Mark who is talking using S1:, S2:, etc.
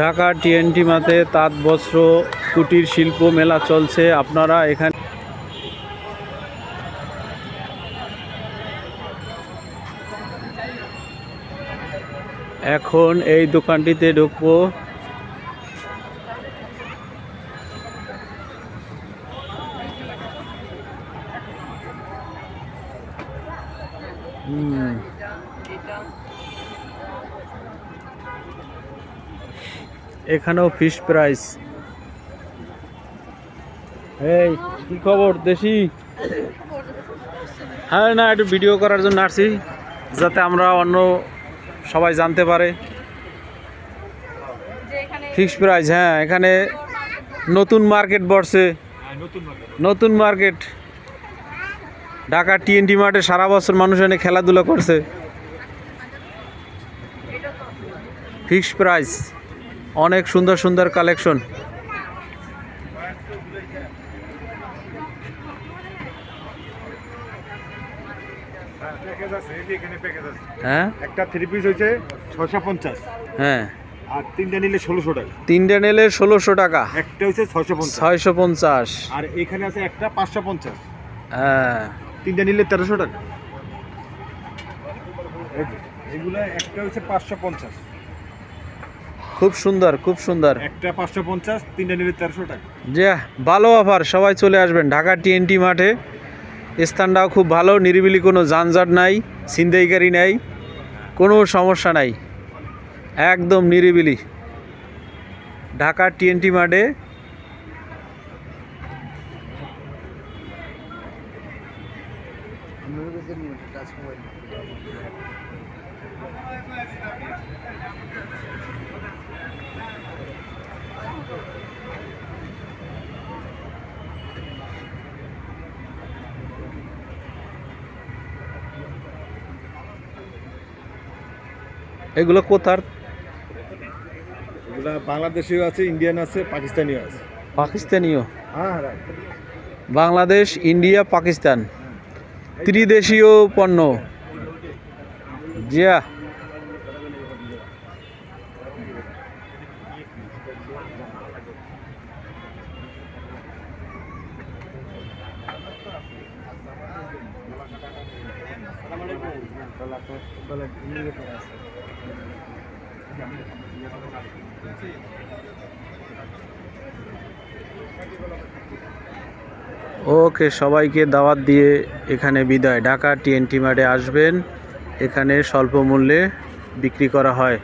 S1: Dhaka TNT মাতে তাঁত, বস্ত্র, কুটির শিল্প মেলা চলছে। আপনারা এখানে এখন এই দোকানটিতে ঢুকবো। হুম। এখানেও ফিশ প্রাইস এই, কি খবর দেশি? হ্যাঁ না, একটু ভিডিও করার জন্য আসছি, যাতে আমরা অন্য সবাই জানতে পারে। ফিক্স প্রাইস হ্যাঁ এখানে নতুন মার্কেট বসছে। নতুন মার্কেট ঢাকা টিএনটি মাঠে সারা বছর মানুষ এনে খেলাধুলা করছে। ফিক্স প্রাইস অনেক সুন্দর সুন্দর কালেকশন। হ্যাঁ?
S2: একটা থ্রি পিস হয়েছে ছশো পঞ্চাশ।
S1: হ্যাঁ।
S2: আর তিনটা নিলে ষোলোশো টাকা।
S1: তিনটে নিলে ষোলোশো টাকা।
S2: একটা হচ্ছে ছয়শো পঞ্চাশ।
S1: ছয়শো পঞ্চাশ।
S2: আর এখানে আছে একটা পাঁচশো পঞ্চাশ।
S1: হ্যাঁ।
S2: তিনটা নিলে তেরোশো টাকা। এগুলা একটা হচ্ছে পাঁচশো পঞ্চাশ।
S1: খুব সুন্দর খুব সুন্দর।
S2: একটা পাঁচশো পঞ্চাশ তিনটা নিলে তেরোশো টাকা।
S1: যে ভালো অফার সবাই চলে আসবেন ঢাকা টিএনটি মাঠে। স্থানটাও খুব ভালো নিরিবিলি কোনো যানজট নাই ছিনতাইকারী নাই কোনো সমস্যা নাই। একদম নিরিবিলি। ঢাকা টিএনটি মাঠে। এগুলো কোথার?
S2: এগুলা বাংলাদেশিও আছে ইন্ডিয়ান আছে পাকিস্তানিও আছে।
S1: পাকিস্তানিও?
S2: হ্যাঁ
S1: বাংলাদেশ ইন্ডিয়া পাকিস্তান। ত্রিদেশীয় পণ্য। জিয়া। ওকে, সবাইকে দাওয়াত দিয়ে এখানে বিদায়। ঢাকা টিএনটি মার্টে আসবেন। এখানে স্বল্প মূল্যে বিক্রি করা হয়।